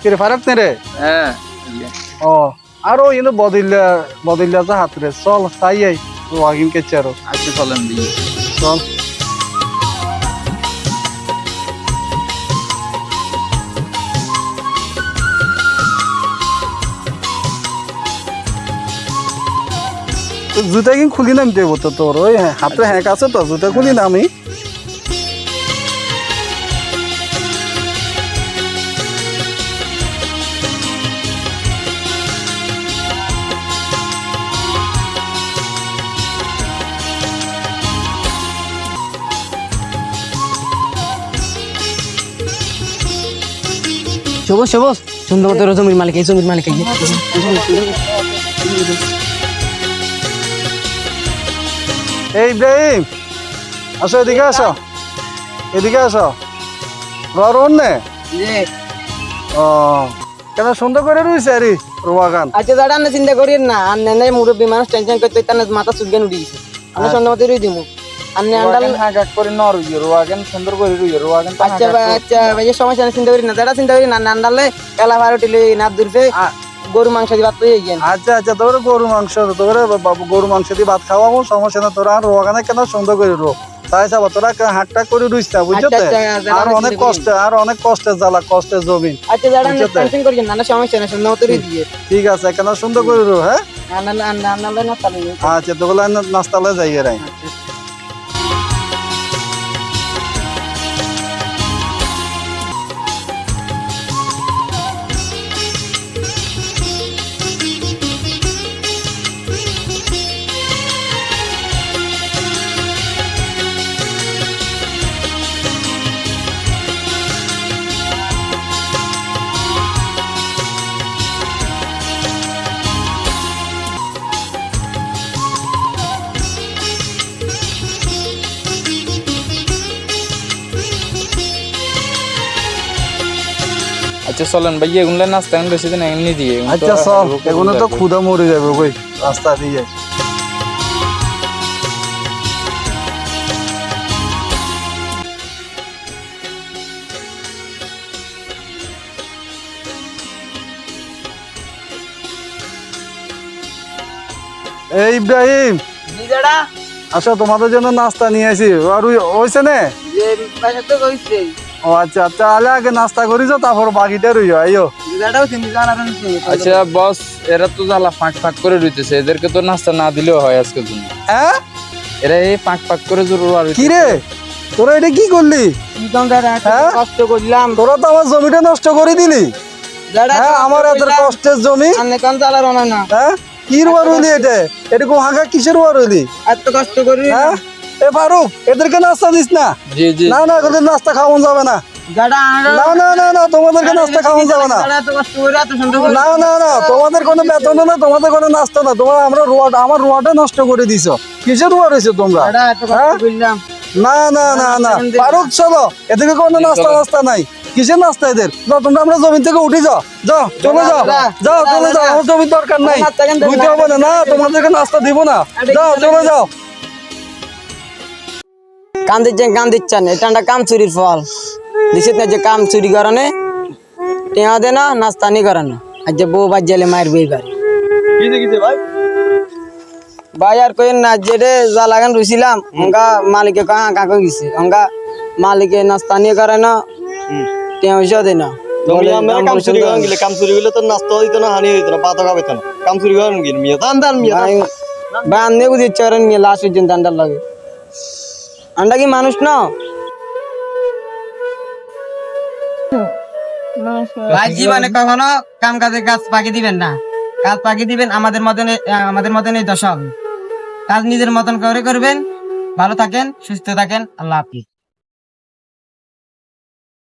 কিরে ফারাক নে রে? হ্যাঁ। ও আরও ইনো বদিল্লা বদিল্লা যা হাত রে চল তাই আই ওয়াগিন কে চারো আজকে চলেন দিয়ে চল। জুতা কিন খুলি নাম দেবো তো তোর? ওই হাতে হ্যাক আছে তো জুতা খুলি না সবুজ সবুজ সুন্দর মতো জমির মালিক এই জমির মালিক এই ইব্রাহিম আসো এদিকে আসো। এদিকে আসো। রন নে। ও কেন সুন্দর করে রয়েছে আরে রোয়াগান আচ্ছা দাদা আপনি চিন্তা করিয়েন না আর নেনে মুরব্বী মানুষ টেনশন করতে তার মাথা সুজ্ঞান উঠে গেছে। আমি সন্ধ্যা মতো রই দিমু। আপনি আন্ডাল করে রোয়াগেন সুন্দর করে রোয়াগেন আচ্ছা ভাই আচ্ছা ভাই এই সমস্যা নেই চিন্তা করি না দাদা চিন্তা করি না আন্ডালে দূরফে গরু মাংস দিবার তো গিয়েন আচ্ছা আচ্ছা তোর গরু মাংস তোর গরু মাংস দিয়ে ভাত খাওয়াবো সমস্যা না তোরা আর রোয়াগানে কেন সুন্দর করে রো তাই চাবো তোরা হাটটা করে রুইস না বুঝছ তো? আর অনেক কষ্ট আর অনেক কষ্টের জ্বালা কষ্টের জমিন আচ্ছা দাদা? টেনশন না না সমস্যা মতো দিয়ে ঠিক আছে কেন সুন্দর করে রো হ্যাঁ আচ্ছা তোগুলো নাস্তালে যাই রাই আচ্ছা চলেন ভাই এগুলো নাস্তা এখন বেশি দিন এমনি দিয়ে আচ্ছা চল এগুলো তো। ক্ষুদা মরে যাবে কই? রাস্তা দিয়ে। এই ইব্রাহিম আসো তোমাদের জন্য নাস্তা নিয়ে আসি আর ওই- হইছে নে? ও আচ্ছা তাহলে আগে নাস্তা করি যাও তারপর বাকিটা রইও আইও। আচ্ছা বস এরা তো জ্বালা ফাঁক ফাঁক করে রইতেছে এদেরকে তো নাস্তা না দিলেও হয় আজকের জন্য। হ্যাঁ? এরা এই ফাঁক ফাঁক করে জরুর আর কি রে তোরা এটা কি করলি? হ্যাঁ? কষ্ট করলাম। তোরা তো আমার জমিটা নষ্ট করে দিলি। হ্যাঁ আমার এত কষ্টের জমি। হ্যাঁ? কি রুয়া রইলি এটা? এরকম হাঁকা কিসের রুয়া রইলি? এত কষ্ট করি। হ্যাঁ? এ ফারুক এদেরকে নাস্তা দিস না? না না এদের নাস্তা খাওয়ানো যাবে না। আমরা না না না না তোমাদেরকে নাস্তা খাওয়ানো যাবে না। না না না তোমাদের কোনো বেতন না তোমাদের কোনো নাস্তা না তোমার আমরা রোয়াটা আমার রোয়াটা নষ্ট করে দিছো। কিসের রোয়া রয়েছে তোমরা? হ্যাঁ? না না না না। ফারুক চলো এদিকে কোনো নাস্তা নাস্তা নাই। কিসের নাস্তা এদের? যাও তোমরা আমরা জমি থেকে উঠে যাও। যাও চলে যাও। যাও চলে যাও। আমার জমির দরকার নাই। বুঝতে না? হবে না না তোমাদেরকে নাস্তা দিব না। যাও চলে যাও। কাম দিচ্ছেন কাম দিচ্ছেন এটা একটা কাম চুরির ফল। দিছে না যে কাম চুরি করানে টেয়া দে না নাস্তানি করানো। আর যে বউ বাজ জেলে মায়ের বই বাড়ি। ভাই? আর কইন না যেটা যা লাগান রুছিলাম অঙ্কা মালিকে কাহা কাকো গেছে। অঙ্কা মালিকে নাস্তানি করে না টেয়া পয়সা দে না। কাম চুরি। করেন গেলে কাম চুরি করলে তো নাস্তা হইতো না হানি হইতো না পাতা খাবে না কাম চুরি করেন গেলে মিয়া দান দান মিয়া বুঝি চরেন নিয়ে লাশ পর্যন্ত আন্ডার লাগে। আন্ডা কি মানুষ না? ভাইজি জীবনে কখনো কাম কাজের কাজ পাকি দিবেন না। কাজ পাকি দিবেন, আমাদের মতন আমাদের মতন এই দশা কাজ নিজের মতন করে করবেন। ভালো থাকেন, সুস্থ থাকেন। আল্লাহ হাফিজ।